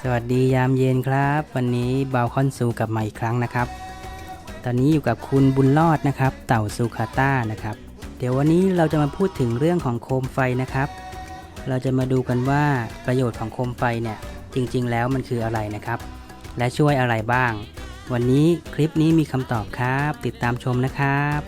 สวัสดียามเย็นครับ วันนี้บาวคอนซูกลับมาอีกครั้งนะครับ ตอนนี้อยู่กับคุณบุญรอดนะครับ เต่าซูคาต้านะครับ เดี๋ยววันนี้เราจะมาพูดถึงเรื่องของโคมไฟนะครับ เราจะมาดูกันว่าประโยชน์ของโคมไฟเนี่ยจริงๆ แล้วมันคืออะไรนะครับ และช่วยอะไรบ้าง วันนี้คลิปนี้มีคำตอบครับ ติดตามชมนะครับ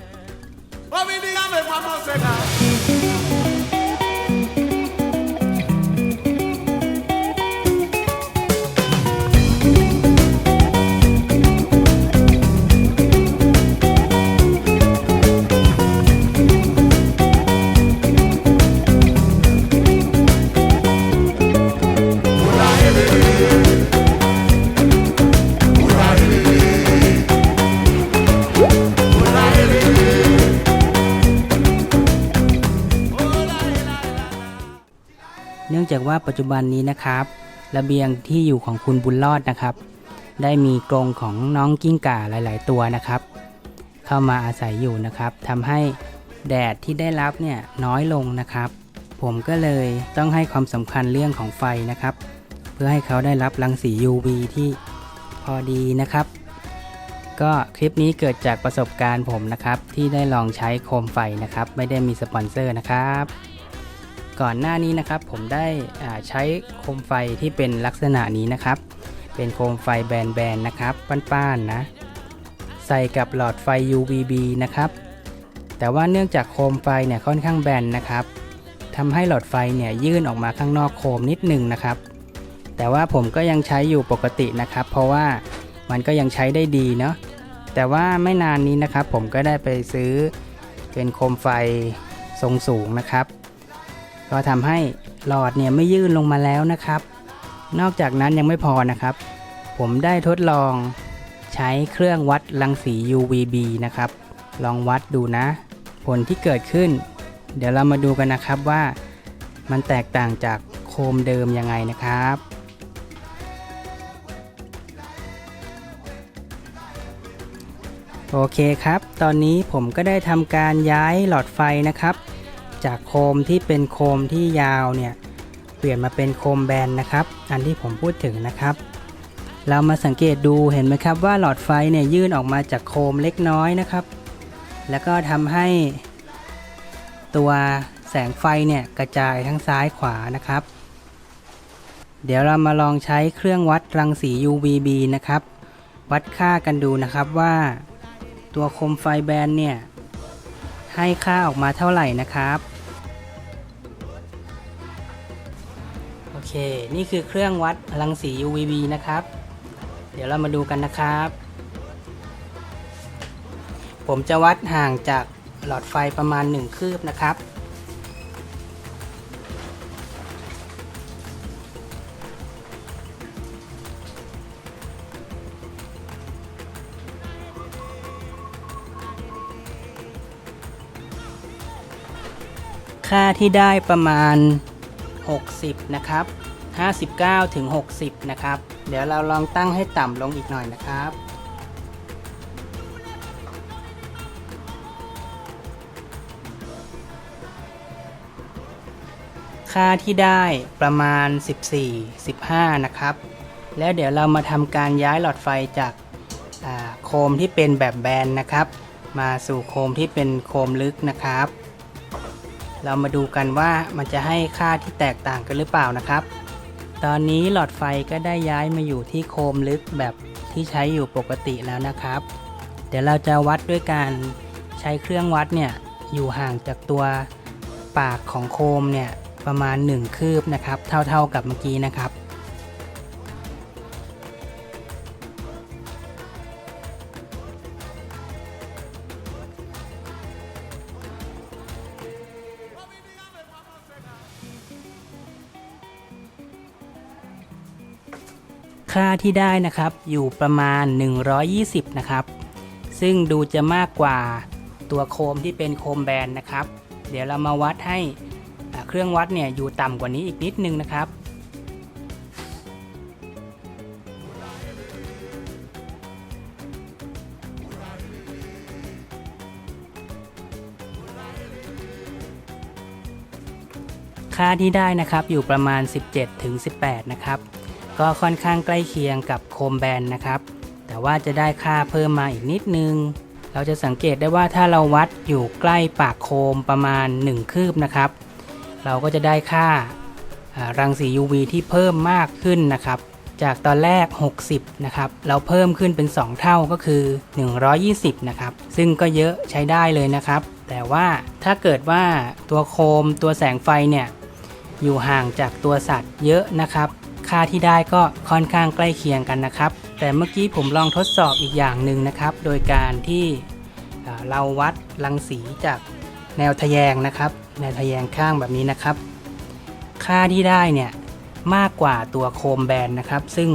จากว่าปัจจุบันนี้นะครับ ระเบียงที่อยู่ของคุณบุญรอดนะครับ ได้มีกรงของน้องกิ้งก่าหลาย ๆ ตัวนะครับ เข้ามาอาศัยอยู่นะครับทำให้แดดที่ได้รับเนี่ยน้อยลงนะครับ ผมก็เลยต้องให้ความสำคัญเรื่องของไฟนะครับ เพื่อให้เขาได้รับรังสี UV ที่พอดีนะครับ ก็คลิปนี้เกิดจากประสบการณ์ผมนะครับ ที่ได้ลองใช้โคมไฟนะครับ ไม่ได้มีสปอนเซอร์นะครับ ก่อนหน้านี้นะครับผมได้ใช้โคมไฟที่เป็นลักษณะนี้นะครับ เป็นโคมไฟแบนๆนะครับป้านๆนะ ใส่กับหลอดไฟ UVB นะครับ แต่ว่าเนื่องจากโคมไฟเนี่ยค่อนข้างแบนนะครับทำให้หลอดไฟเนี่ยยื่นออกมาข้างนอกโคมนิดนึงนะครับ แต่ว่าผมก็ยังใช้อยู่ปกตินะครับ เพราะว่ามันก็ยังใช้ได้ดีเนาะแต่ว่าไม่นานนี้นะครับ ผมก็ได้ไปซื้อเป็นโคมไฟทรงสูงนะครับ ก็ทำให้หลอดเนี่ยไม่ยื่นลงมาแล้วนะครับ นอกจากนั้นยังไม่พอนะครับ ผมได้ทดลองใช้เครื่องวัดรังสี UVB นะครับ ลองวัดดูนะ ผลที่เกิดขึ้น เดี๋ยวเรามาดูกันนะครับว่า มันแตกต่างจากโคมเดิมยังไงนะครับโอเคครับ ตอนนี้ผมก็ได้ทำการย้ายหลอดไฟนะครับ จากโคมที่เป็นโคมที่ยาวเนี่ยเปลี่ยนมาเป็นโคมแบนนะครับ อันที่ผมพูดถึงนะครับ เรามาสังเกตดูเห็นไหมครับว่าหลอดไฟเนี่ยยื่นออกมาจากโคมเล็กน้อยนะครับ แล้วก็ทำให้ ตัวแสงไฟเนี่ยกระจายทั้งซ้ายขวานะครับ เดี๋ยวเรามาลองใช้เครื่องวัดรังสี UVB นะครับ วัดค่ากันดูนะครับว่า ตัวโคมไฟแบนเนี่ยให้ค่าออกมาเท่าไหร่นะครับ เค นี่คือเครื่องวัดรังสี UVB นะครับ เดี๋ยวเรามาดูกันนะครับ ผมจะวัดห่างจากหลอดไฟประมาณ 1 คืบนะครับ ค่าที่ได้ประมาณ 60 นะครับ 59 ถึง 60 นะครับ เดี๋ยวเราลองตั้งให้ต่ำลงอีกหน่อยนะครับ ค่าที่ได้ประมาณ 14 15 นะครับ แล้วเดี๋ยวเรามาทำการย้ายหลอดไฟจากาโคมที่เป็นแบบแบนนะครับ มาสู่โคมที่เป็นโคมลึกนะครับ เรามาดูกันว่ามันจะให้ค่าที่แตกต่างกันหรือเปล่านะครับ ตอนนี้หลอดไฟก็ได้ย้ายมาอยู่ที่โคมลึกแบบที่ใช้อยู่ปกติแล้วนะครับ เดี๋ยวเราจะวัดด้วยการใช้เครื่องวัดเนี่ยอยู่ห่างจากตัวปากของโคมเนี่ยประมาณ 1 คืบนะครับ เท่าๆกับเมื่อกี้นะครับ ค่าที่ได้นะครับอยู่ประมาณ 120 นะครับ ซึ่งดูจะมากกว่าตัวโคมที่เป็นโคมแบนนะครับ เดี๋ยวเรามาวัดให้เครื่องวัดเนี่ยอยู่ต่ำกว่านี้อีกนิดนึงนะครับ ค่าที่ได้นะครับอยู่ประมาณ 17-18 นะครับ ก็ค่อนข้างใกล้เคียงกับโคมแบนนะครับ แต่ว่าจะได้ค่าเพิ่มมาอีกนิดนึง เราจะสังเกตได้ว่าถ้าเราวัดอยู่ใกล้ปากโคมประมาณ 1 คืบนะครับ เราก็จะได้ค่าารังสี UV ที่เพิ่มมากขึ้นนะครับ จากตอนแรก 60 นะครับ เราเพิ่มขึ้นเป็น 2 เท่าก็คือ 120 นะครับ ซึ่งก็เยอะใช้ได้เลยนะครับ แต่ว่าถ้าเกิดว่าตัวโคมตัวแสงไฟเนี่ยอยู่ห่างจากตัวสัตว์เยอะนะครับ ค่าที่ได้ก็ค่อนข้างใกล้เคียงกันนะครับ แต่เมื่อกี้ผมลองทดสอบอีกอย่างหนึ่งนะครับ โดยการที่เราวัดรังสีจากแนวทะแยงนะครับ แนวทะแยงข้างแบบนี้นะครับ ค่าที่ได้เนี่ยมากกว่าตัวโคมแบนนะครับ ซึ่ง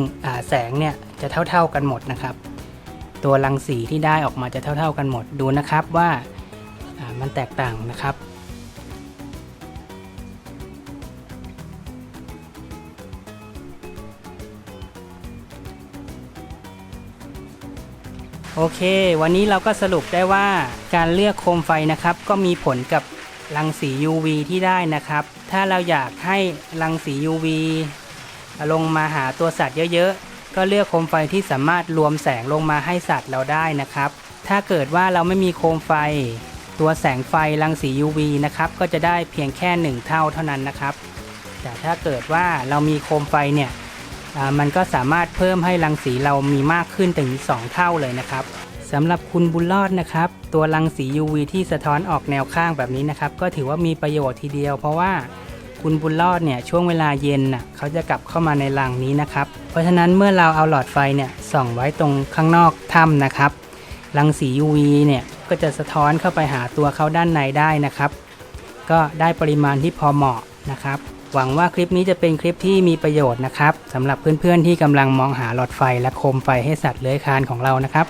แสงเนี่ยจะเท่า ๆกันหมดนะครับ ตัวรังสีที่ได้ออกมาจะเท่า ๆกันหมดดูนะครับว่ามันแตกต่างนะครับ โอเค วันนี้เราก็สรุปได้ว่าการเลือกโคมไฟนะครับ ก็มีผลกับรังสี UV ที่ได้นะครับ ถ้าเราอยากให้รังสี UV ลงมาหาตัวสัตว์เยอะๆ ก็เลือกโคมไฟที่สามารถรวมแสงลงมาให้สัตว์เราได้นะครับ ถ้าเกิดว่าเราไม่มีโคมไฟ ตัวแสงไฟรังสี UV นะครับ ก็จะได้เพียงแค่ 1 เท่าเท่านั้นนะครับ แต่ถ้าเกิดว่าเรามีโคมไฟเนี่ย มันก็สามารถเพิ่มให้รังสีเรามีมากขึ้นถึง 2 เท่าเลยนะครับสำหรับคุณบุญรอดนะครับ ตัวรังสี UV ที่สะท้อนออกแนวข้างแบบนี้นะครับ ก็ถือว่ามีประโยชน์ทีเดียว เพราะว่าคุณบุญรอดเนี่ยช่วงเวลาเย็นน่ะเขาจะกลับเข้ามาในรังนี้นะครับ เพราะฉะนั้นเมื่อเราเอาหลอดไฟเนี่ยส่องไว้ตรงข้างนอกถ้ำนะครับรังสี UV เนี่ยก็จะสะท้อนเข้าไปหาตัวเขาด้านในได้นะครับ ก็ได้ปริมาณที่พอเหมาะนะครับ หวังว่าคลิปนี้จะเป็นคลิปที่มีประโยชน์นะครับสำหรับเพื่อนๆที่กำลังมองหาหลอดไฟและโคมไฟให้สัตว์เลื้อยคลานของเรานะครับ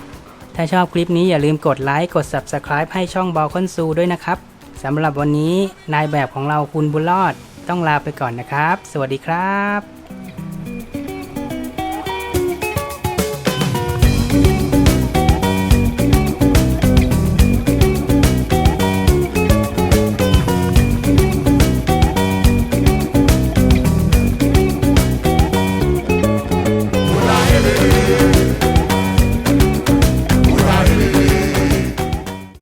ถ้าชอบคลิปนี้อย่าลืมกดไลค์กด Subscribe ให้ช่องบอลคอนซูด้วยนะครับสำหรับวันนี้นายแบบของเราคุณบุญรอดต้องลาไปก่อนนะครับ สวัสดีครับ